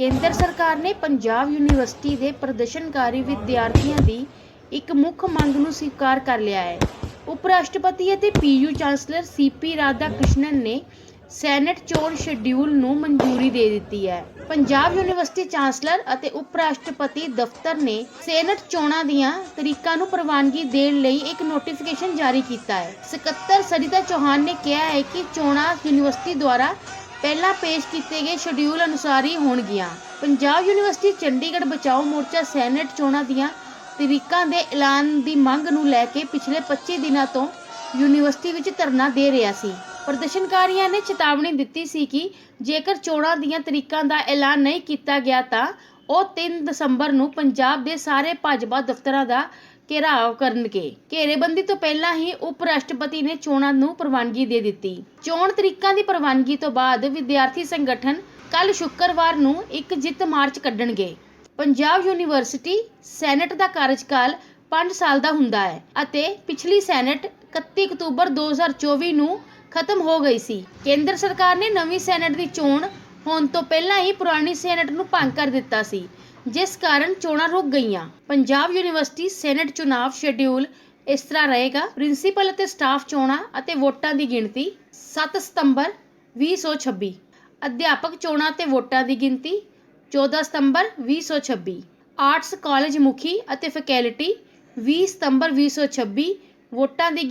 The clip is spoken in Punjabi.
ਕੇਂਦਰ ਸਰਕਾਰ ਨੇ ਪੰਜਾਬ ਯੂਨੀਵਰਸਿਟੀ ਦੇ ਪ੍ਰਦਰਸ਼ਨਕਾਰੀ ਵਿਦਿਆਰਥੀਆਂ ਦੀ ਇੱਕ ਮੁੱਖ ਮੰਗ ਨੂੰ ਸਵੀਕਾਰ ਕਰ ਲਿਆ ਹੈ। ਉਪ ਰਾਸ਼ਟਰਪਤੀ ਅਤੇ PU chancellor CP Radha Krishnan ਨੇ ਸੈਨੇਟ ਚੋਣ ਸ਼ੈਡਿਊਲ ਨੂੰ ਮਨਜ਼ੂਰੀ ਦੇ ਦਿੱਤੀ ਹੈ। ਪੰਜਾਬ ਯੂਨੀਵਰਸਿਟੀ ਚਾਂਸਲਰ ਅਤੇ ਉਪ ਰਾਸ਼ਟਰਪਤੀ ਦਫ਼ਤਰ ਨੇ ਸੈਨੇਟ ਚੋਣਾਂ ਦੀਆਂ ਤਰੀਕਾਂ ਨੂੰ ਪ੍ਰਵਾਨਗੀ ਦੇਣ ਲਈ ਇੱਕ ਨੋਟੀਫਿਕੇਸ਼ਨ ਜਾਰੀ ਕੀਤਾ ਹੈ। ਸਕੱਤਰ ਸਰਿਤਾ ਚੌਹਾਨ ਨੇ ਕਿਹਾ ਹੈ ਕਿ ਚੋਣਾਂ ਯੂਨੀਵਰਸਿਟੀ ਦੁਆਰਾ ਪਹਿਲਾਂ ਪੇਸ਼ ਕੀਤੇ ਗਏ ਸ਼ੈਡਿਊਲ ਅਨੁਸਾਰ ਹੀ ਹੋਣਗੀਆਂ। ਪੰਜਾਬ ਯੂਨੀਵਰਸਿਟੀ ਚੰਡੀਗੜ੍ਹ ਬਚਾਓ ਮੋਰਚਾ ਸੈਨੇਟ ਚੋਣਾਂ ਦੀਆਂ ਤਰੀਕਾਂ ਦੇ ਐਲਾਨ ਦੀ ਮੰਗ ਨੂੰ ਲੈ ਕੇ ਪਿਛਲੇ 25 ਦਿਨਾਂ ਤੋਂ ਯੂਨੀਵਰਸਿਟੀ ਵਿੱਚ ਧਰਨਾ ਦੇ ਰਿਹਾ ਸੀ। ਪ੍ਰਦਰਸ਼ਨਕਾਰੀਆਂ ਨੇ ਚੇਤਾਵਨੀ ਦਿੱਤੀ ਸੀ ਕਿ ਜੇਕਰ ਚੋਣਾਂ ਦੀਆਂ ਤਰੀਕਾਂ ਦਾ ਐਲਾਨ ਨਹੀਂ ਕੀਤਾ ਗਿਆ ਤਾਂ ਉਹ 3 ਦਸੰਬਰ ਨੂੰ ਪੰਜਾਬ ਦੇ ਸਾਰੇ ਭਾਜਪਾ ਦਫ਼ਤਰਾਂ ਦਾ ਘੇਰਾਵ ਕਰਨਗੇ। ਘੇਰੇਬੰਦੀ ਤੋਂ ਪਹਿਲਾਂ ਹੀ ਉਪ ਰਾਸ਼ਟਰਪਤੀ ਨੇ ਚੋਣਾਂ ਨੂੰ ਪ੍ਰਵਾਨਗੀ ਦੇ ਦਿੱਤੀ। ਚੋਣ ਤਰੀਕਾਂ ਦੀ ਪ੍ਰਵਾਨਗੀ ਤੋਂ ਬਾਅਦ ਵਿਦਿਆਰਥੀ ਸੰਗਠਨ ਕੱਲ ਸ਼ੁੱਕਰਵਾਰ ਨੂੰ ਇੱਕ ਜਿੱਤ ਮਾਰਚ ਕੱਢਣਗੇ। ਪੰਜਾਬ ਯੂਨੀਵਰਸਿਟੀ ਸੈਨੇਟ ਦਾ ਕਾਰਜਕਾਲ 5 ਸਾਲ ਦਾ ਹੁੰਦਾ ਹੈ ਅਤੇ ਪਿਛਲੀ ਸੈਨੇਟ 31 ਅਕਤੂਬਰ 2024 ਨੂੰ ਖਤਮ ਹੋ ਗਈ ਸੀ। ਕੇਂਦਰ ਸਰਕਾਰ ਨੇ ਨਵੀਂ ਸੈਨੇਟ ਦੀ ਚੋਣ ਹੋਣ ਤੋਂ ਪਹਿਲਾਂ ਹੀ ਪੁਰਾਣੀ ਸੈਨੇਟ ਨੂੰ ਭੰਗ ਕਰ ਦਿੱਤਾ ਸੀ, ਜਿਸ ਕਾਰਨ ਚੋਣਾਂ ਰੁਕ ਗਈਆਂ। ਪੰਜਾਬ ਯੂਨੀਵਰਸਿਟੀ ਸੈਨੇਟ ਚੁਣਾਵ ਸ਼ੈਡਿਊਲ ਇਸ ਤਰ੍ਹਾਂ ਰਹੇਗਾ, ਪ੍ਰਿੰਸੀਪਲ ਅਤੇ ਸਟਾਫ ਚੋਣਾਂ ਅਤੇ ਵੋਟਾਂ ਦੀ ਗਿਣਤੀ 7 ਸਤੰਬਰ 2026 ਅਧਿਆਪਕ ਚੋਣਾਂ ਤੇ ਵੋਟਾਂ ਦੀ ਗਿਣਤੀ 14 ਸਤੰਬਰ 2026 ਆਰਟਸ ਕਾਲਜ ਮੁਖੀ ਅਤੇ ਫੈਕਲਟੀ 20 ਸਤੰਬਰ 2026 ਵੋਟਾਂ ਦੀ ਗਿ-